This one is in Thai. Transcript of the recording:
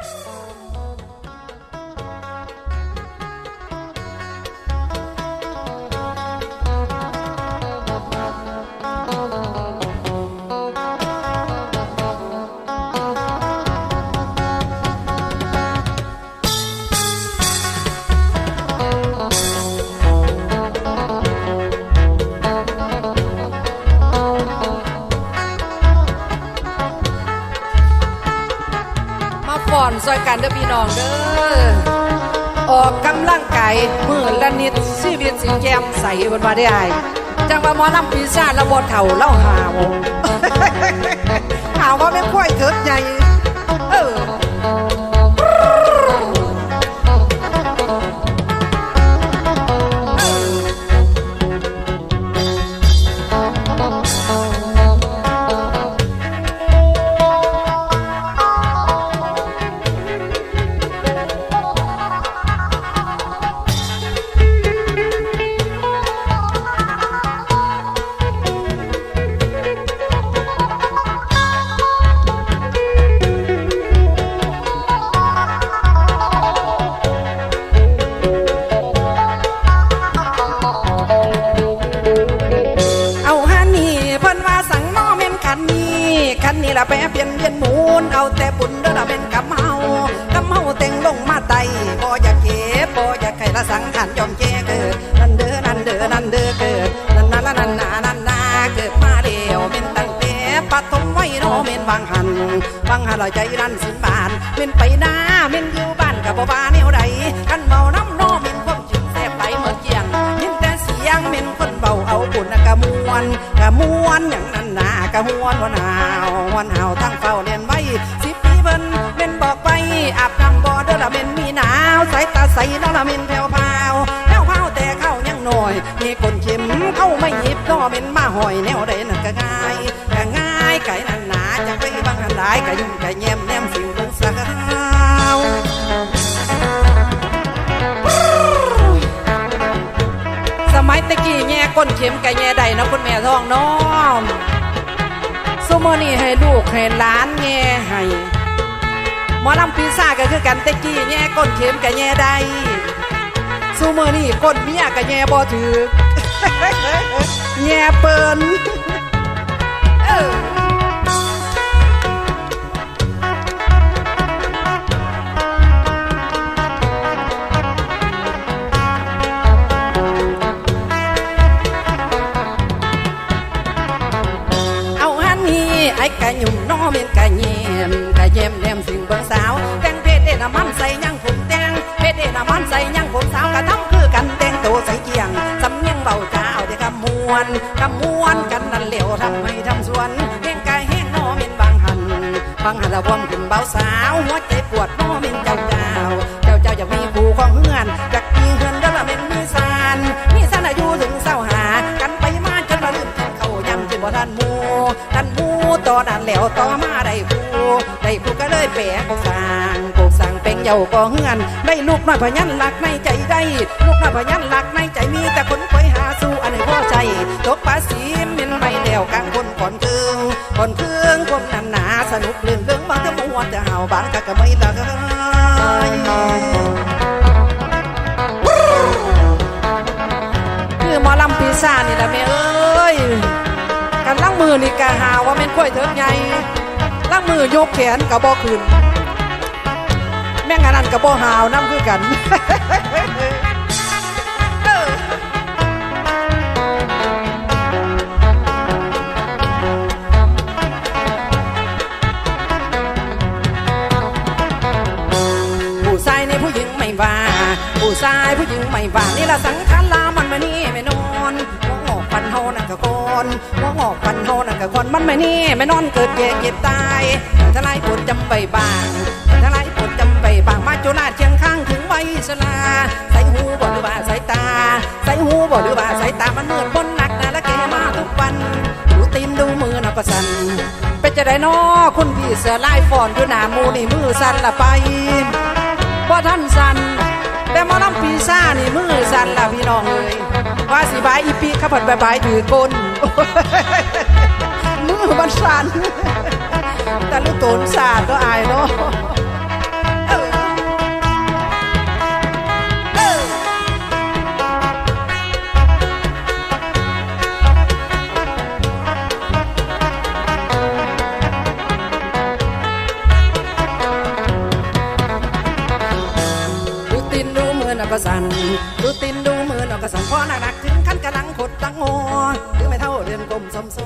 Woo! ป้อนซอยกันเด้อพี่น้องเด้อออกกำลังกายมือละนิดชีวิตสีแจ่มใสบนมาได้จังว่าหมอลำปีศาจละบดเถ่าเล่าหาวหาวว่าไม่ค่อยเถิดใหญ่เออ ละแปะเปลี่ยนเวียนหมุนเอาแต่บุญเด้อละเป็นกับเฮากำเฮาแต่งลงมาไตบ่อยากเก็บบ่อยากให้ละสังขันยอมแก่เกิดนั่นเด้อนั่นเด้อนั่นเด้อเกิดนั่นนั่นนั่นนานั่นนาเกิดมาเดียวเป็นตั้งแต่ปัดทมไว้เนเมนวางหันวางหันลอยใจรันสินบานเม่นไปหน้าเม่นอยู่บ้านกับบ่ว่าแนวใดกันเมาน้ำน วนกะมวนอย่างนั้นนากะหวนวันหาววันหาวทั้งเฝ้าเรียนไว้สิบปีเพิ่นเม่นบอกไปอาบน้ำบ่อเด้อละเม่นมีหนาวสายตาใสเนาะละเม่นแผ่วพราวแผ่วพราวแต่เข้ายังหน่อยมีคนเข็มเข้าไม่หยิบเนาเม่นมาหอยแนวใดนั่นก็ง่ายก็ง่ายไก่นั่นหนาจะไปบางหันหลายก็ยุ่งก็แยมแนมสิ่งเบิ่งสาวส มัยตะกี้แง่ก้นเข็มกับแง่ใดนะคุณแม่ท้องน้อมสมอนี่ให้ลูกให้หลานแง่ให้หมอลำปีซ่าก็คือกันตะกี้แง่ก้นเข็มกับแง่ใดสมอนี่ก้นเมียกับแง่บ่ถือแง่เปินเออ ไอ้กะหยุ่มน้อเม็นกะเยี่ยมกะเยี่ยมแนมสิงเบิ่งสาวแต่งเพศเดน้ำมันใส่ยังผมแต่งเพศเดน้ำมันใส่ยังผมสาวกะทำคือกันแต่งตัวใส่เกียงสำเนียงเบาจ้าวแต่กะมวนกะมวนกันนั่นเหลวทำให้ทำสวนแห้งกายแห้งน้อเม็นบางหันบางหันละวอมขึ้นเบาสาวหัวใจปวดน้อเม็นเจ้าเจ้าเจ้าเจ้าอยากมีผู้ของเฮือนอยากมีเฮือนเด้อละเม็นมีสานมีสานอายุถึงเศร้าหากันไปมาจนมาลืมกินข้าวยำจนบ่ทันหมูทันหมู ต่อนั้นแล้วต่อมาได้ผู้ได้ผู้ก็เลยแปะกสร้างกสร้างเป็นเยาก็เฮือน ได้ลูกน้อยพยันหลักในใจได้ ลูกน้อยพยันหลักในใจมีแต่คนคอยหาสู้อันหนพ่อใจตบภาษีมินไม่แล้วกลางคนก่อนเคืองก่อนเคืองความนันหนาสนุกเรื่องเรื่องบางจะมวนจะเห่าบางก็ก็ไม่ละกคือหมอลำปีซ่าจนี่แหละแม่เอ้ กันล่างมือนี่กะหาว่าแม่นกล้วยเถิดไงล่างมือยกแขนกับบ่ขึ้นแม่งอันนั้นกับบ่หาวน้ำคือกันผู้ชายในผู้หญิงไม่ว่า ผู้ชายผู้หญิงไม่ว่านี่ละสังขารลามันมานี่ ฟันเฮานั่นก็กอนหัวงอกฟันเฮานั่นก็กอนมันไม่นี่ไม่นอนเกิดแก่เจ็บตายทลายปวดจำใบบางทลายปวดจำใบบางมาจุฬาเชียงข้างถึงไว้สลาใส่หูบ่หรือว่าใส่ตา ใส่หูบ่หรือว่าใส่ตามันเมืดบนหนักนะและแกมาทุกวันดูตีนดูมือนะก็สั่นเป็นจะได้นอคุณพี่เสือลายฟอนอยู่หน้ามูนี่มือสั่นละไปบ่ท่านสันแต่มาลำปีซ่านี่มือสันละพี่น้องเอ้ย ว่าสิบายอีปีข้าผัดบายบายถือก้นมือมันสั่นแต่ลูกโตนสาดก็อายเนาะ สันดูตินดูมือนอกกระสันพอหนักหนักถึงขั้นกระลังขดตังโงหรือไม่เท่าเรือนกลมสมโซ